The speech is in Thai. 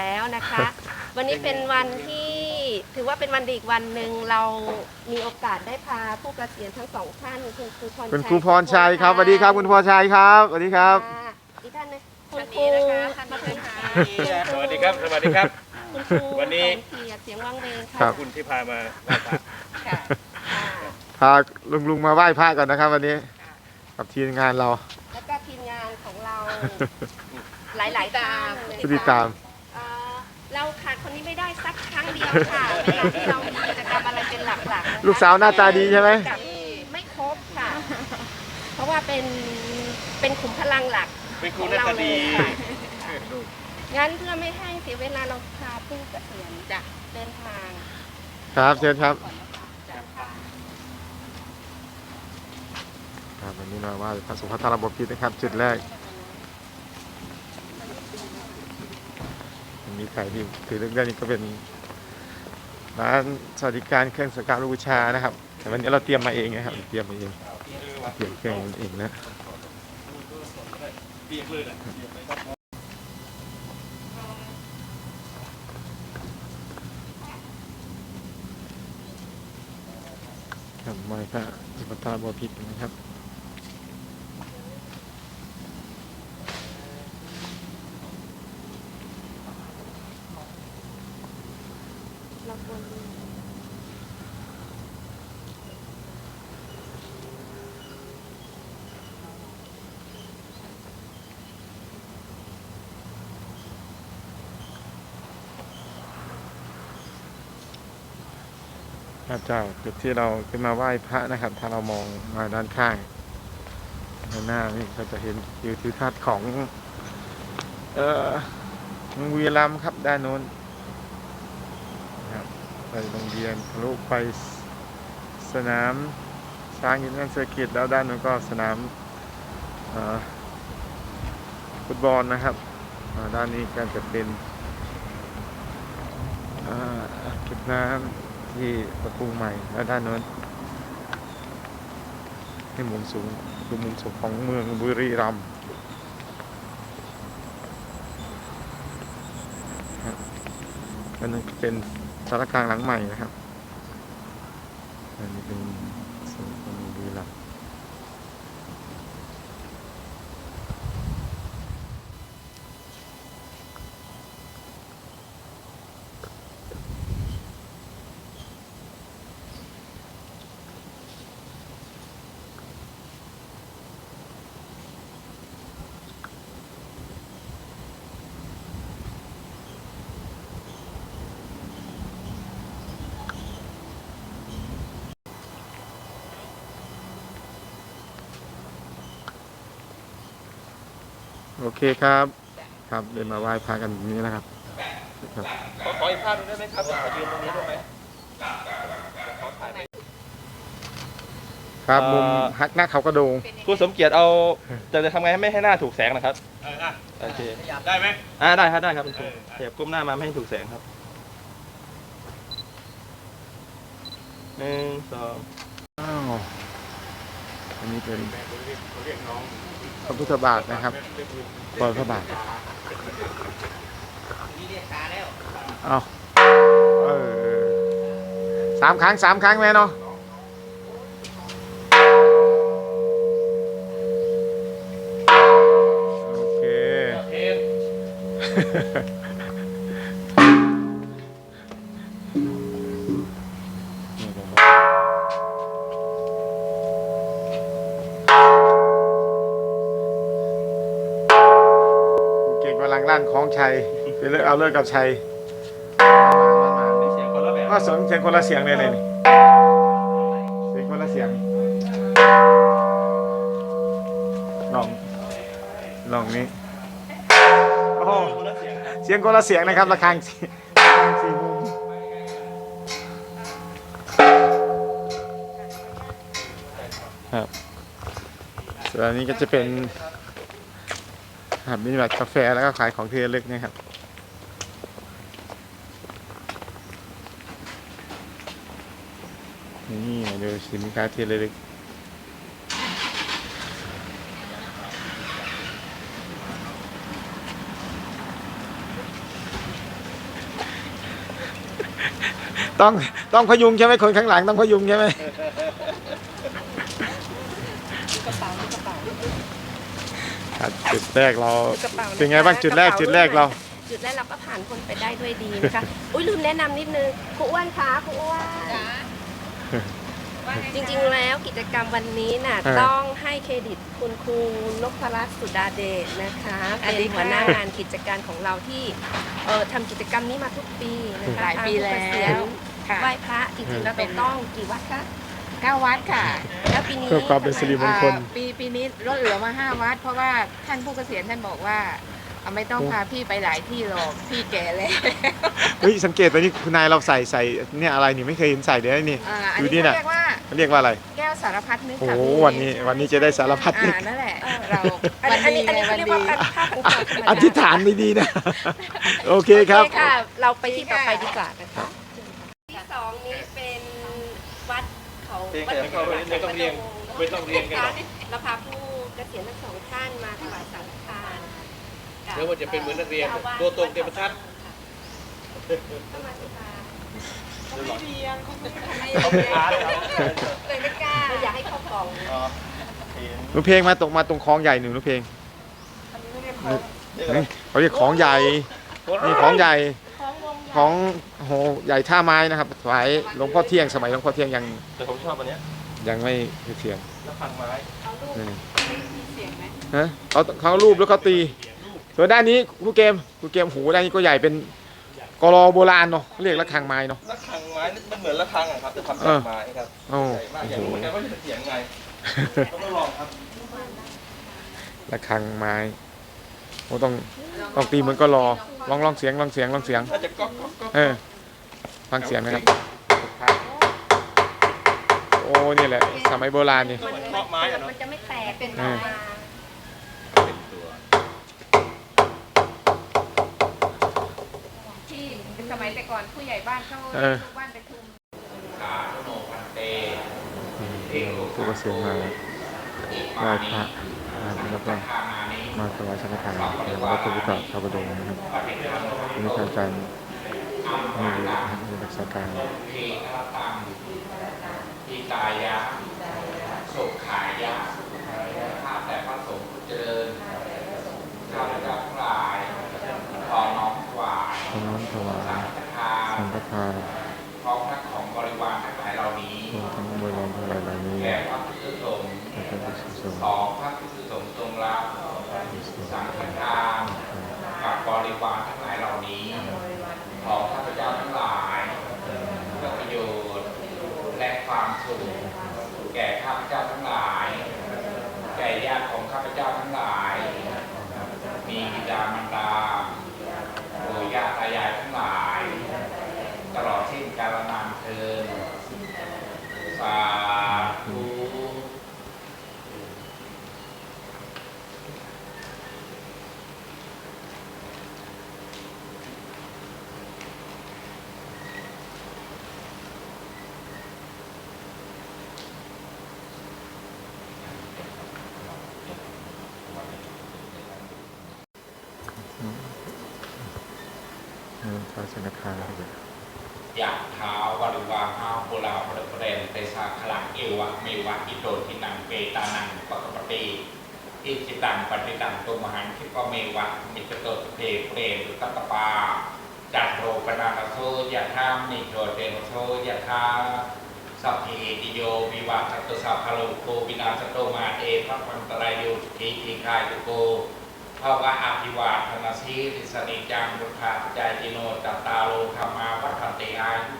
แล้วนะคะ วันนี้เป็นวันที่ถือว่าเป็นวันดีอีกวันหนึ่งเรามีโอกาสได้พาผู้เกษียณทั้งสองท่านคุณครูพรชัยคุณครูพรชัยครับสวัสดีครับคุณพรชัยครับสวัสดีครับ ค่ะอีกท่านหนึงคุณสวัสคดีรูนะคะท่านมาผู้ถึชงมค่ะสวัสดีครับ สวัสดีครับ คุณครูวันนี้ สมเกียรติเสียงวังเวงครัค่ะบ คุณที่พามาไหว้พระค่ะพาลุงลุงๆมาไหว้พระก่อนนะครับ วันนี้กับทีมงานเราแล้วก็ทีมงานของเรา หลายๆท่านผู้ติดตาม เอ่อเราขาดคนนี้ไม่ได้สักครั้งเดียวค่ะไม่อย่างที่เรามีกิจกรรมอะไรเป็นหลักๆนะคะลูกสาวหน้าตาดีใช่ไหม กับไม่ครบค่ะ เพราะว่าเป็นเป็นขุมพลังหลักเป็นครูนัตดีงั้นเพื่อไม่ให้เสียเวลาเราพาผู้เกษียณจะเดินทางครับเชิญครับ ก่อนนะคะจ้ะค่ะ ครับวันนี้มาไหว้พระสุภัทรบพิตรนะครับจุดแรก มีใครที่ถือเรื่องนี้ก็เป็นร้านสวัสดิการเครื่องสักการะบูชานะครับ แต่วันนี้เราเตรียมมาเองนะครับ เตรียมมาเองเตรียมเครื่องเองนะเปียกเลยนะครับไหว้พระสุภัทรบพิตรนะครับ เราควร ครับจากจุดที่เราขึ้นมาไหว้พระนะครับ ถ้าเรามองมาด้านข้างด้านหน้านี่ก็จะเห็นวิวทิวทัศน์ของ เอ่อเวีรัมครับด้านโน้นนะครับไปโรงเรียนทะลุไปสนามช้างยินดีเซอร์กิตแล้วด้านนู้นก็สนามอ่อฟุตบอลนะครับอ่าด้านนี้ก็จะเป็นอ่าอ่างเก็บน้ำ ที่ประตูใหม่ แล้วด้านนั้นให้มุมสูงดูมุมสูงของเมืองบุรีรัมย์อันนั้นเป็นสารกลางหลังใหม่นะครับอันนี้เป็นของบุรีรัมย์ โอเคครับ ครับเดินมาไหว้พระกันอย่างนี้นะครับครับขอขออีกภาพหนึงได้ไหมครับขอยืนตรงนี้ได้ไหมครับเอ่อมุมฮักหน้าเขากระโดง ครูสมเกียรติเอาจะจะทำไงให้ไม่ให้หน้าถูกแสงนะครับเอออะโอเคได้ไหม อ่าได้ครับได้ครับคุณครูขยับก้มหน้ามาไม่ให้ถูกแสงครับหนึ่งสอง อ้าว อันนี้เป็น พระพุทธบาทนะครับรอยพระบาทเอาเออสามครั้งสามครั้งแม่เนาะโอเค เก่งกว่างของชัยไปเลิกเอาเลิกกับชัยเสียงคนละแบบว่าสนเสียงคนละเสียงเลยเลยนี่เสียงคนละเสียงลองลองนี้โอ้โหคนละเสียงครับเสียงคนละเสียงนะครับระฆังสี่ระฆังสี่มุมครับส่วนอันนี้ก็จะเป็น มีแบบกาแฟแล้วก็ขายของเที่ระล็กนะครับนี่มาดูสินค้าเที่ระล็กต้องต้องพยุงใช่ไหมคนข้างหลังต้องพยุงใช่ไหม จุดแรกเราดูกระเป๋าะคะเป็นไงบ้างจุดแรกะป๋จุดแรกเรา จุดแรกเราก็ผ่านพ้นไปได้ด้วยดีนะคะ อุ้ยลืมแนะนำนิดนึงครูอ้วนคะครูอ้วนจริงๆแล้วกิจกรรมวันนี้น่ะเออต้องให้เครดิตคุณครูนพรัตน์สุดาเดชนะคะสวัสดีเป็นค่ะหัวหน้างานกิจการของเราที่เอ่อทำกิจกรรมนี้มาทุกปีนะคะหลายปีแล้ทางผู้เกษียณวค่ะ ไหว้พระจริงๆแล้วเป็เรานต้องกี่วัดคะ เก้าวัดค่ะ แล้วปีนี้เพื่อความเป็นสิริมงคล อ่าปีปีนี้ลดเหลือมาห้าวัด เพราะว่าท่านผู้เกษียณท่านบอกว่าเอาไม่ต้องโอ้พาพี่ไปหลายที่หรอกพี่แก่แล้วเฮ้ยสังเกตตอนนี้คุณนายเราใส่ใส่เนี่ยอะไรนี่ไม่เคยเห็นใส่เลยนะนี่ อ่าอันดูนี้ดิเขาน่ะเรียกว่าเขาเรียกว่าอะไรแก้วสารพัดนึกโอ้ค่ะโหพี่วันนี้วันนี้จะได้สารพัดนึกอ่านั่นแหละเราอันวันอันดีนี้อันไงนี้วัเขานเรียกดีว่าผ้าพันคอธรรมดาอธิษฐานดีๆนะ โอเคครับ โอเคค่ะเราไปที่ต่อไปดีกว่านะคะที่สองนี้เป็นวัด เขาเพลงแต่ก็ไม่ต้องเรียงไม่ต้องเรียงกันหรอก เราพาผู้เกษียณทั้งสองท่านมาถวายสังฆทานกับเดี๋ยวมันจะเป็นเหมือนนักเรียนตัวตรงเต็มบรรทัด เข้ามาสิคะไม่เรียงเขาไม่เขาเป็นอาร์ตเหรอ เลยไม่กล้าเราอยากให้เข้ากล่องอ๋อเห็นหนูเพลงมาตรงมาตรงคลองใหญ่หนึ่งหนูเพลงนี่เขาเรียกของใหญ่นี่ของใหญ่ของวงใหญ่ ของโอ้โหใหญ่ท่าไม้นะครับถวายหลวงพ่อเที่ยงสมัยหลวงพ่อเที่ยงยังแต่ผมชอบอันเนี้ยยังไม่เทียงแล้วพังไม้นี่เสียงไหมฮะเขาเขารูปแล้วเขาตีส่วนด้านนี้ครูเกมครูเกมหูด้านนี้ก็ใหญ่เป็นกรอโบราณเนาะเขาเรียกระฆังไม้เนาะระฆังไม้นี่มันเหมือนระฆังอะครับแต่ทำเอจากอไม้ครับโอ้ใหญ่มากอยากโหรู้เหมือนกันว่าจะเสียงไงต้องลองครับระฆังไม้ โอ้ต้องต้องตีเหมือนก็รอลองลองเสียงลองเสียงลองเสียงน่าจะก๊อกก๊อกก๊อกเออฟังเสียงนะครับ โอ้นี่แหละ สมัยโบราณนี่เหมือนเคาะไม้อะเนาะมันจะไม่แตกเป็นเออมาที่สมัยแต่ก่อนผู้ใหญ่บ้านเขาเออลูกบ้านประชุมผู้เกษียณมาไหว้พระนะครับแล้วก็ มาสวายสังฆทานในวัดพระพุทธชาวบรมนะครับมีอารจัดมีนะครับมีรักษาการ ทิตายะสุขายะข้าแต่พระสงฆ์ผู้เจริญข้าพเจ้าทั้งหลายขอน้อมถวาย ขอน้อมถวาย สังฆทาน สังฆทาน พร้อมทั้งของบริวารทั้งหลายเหล่านี้ รวมทั้งบริวารทั้งหลายเหล่านี้ แก่พระพุทธสงฆ์ และพระภิกษุสงฆ์ ขอพระพุทธสงฆ์ทรงรับสังฆทานกับบริวารทั้งหลายเหล่านี้ ของข้าพเจ้าทั้งหลายเพื่อประโยชน์และความสุขแก่ข้าพเจ้าทั้งหลาย แก่ญาติของข้าพเจ้าทั้งหลาย มีบิดามารดาปู่ย่าตายายทั้งหลาย ตลอดสิ้นกาลนานเทินสาธุ เออถวายสังฆทานครับ ยะเท้าวริวาหาปุราปรปเร นเตสาขลังเอวะเมวะอิโตทินังเปตานังปะกปะเตอิจิตังปฏิตังตุมหังคิปะเมวะมิจโตสเพเปรตุตัตปาจัตโรปนาคโสยะธามนิโชเตมโสยะธาสัพเพติโยวิวาตตุสัพพะโลโควินาสโตมาเอภะพันตรายโยทีทีคายตุโกภาวะอภิวาทนาสีริสนิจังบุทธาจายจิโนจัตตาโลธรรมาวัฏฏติอายุ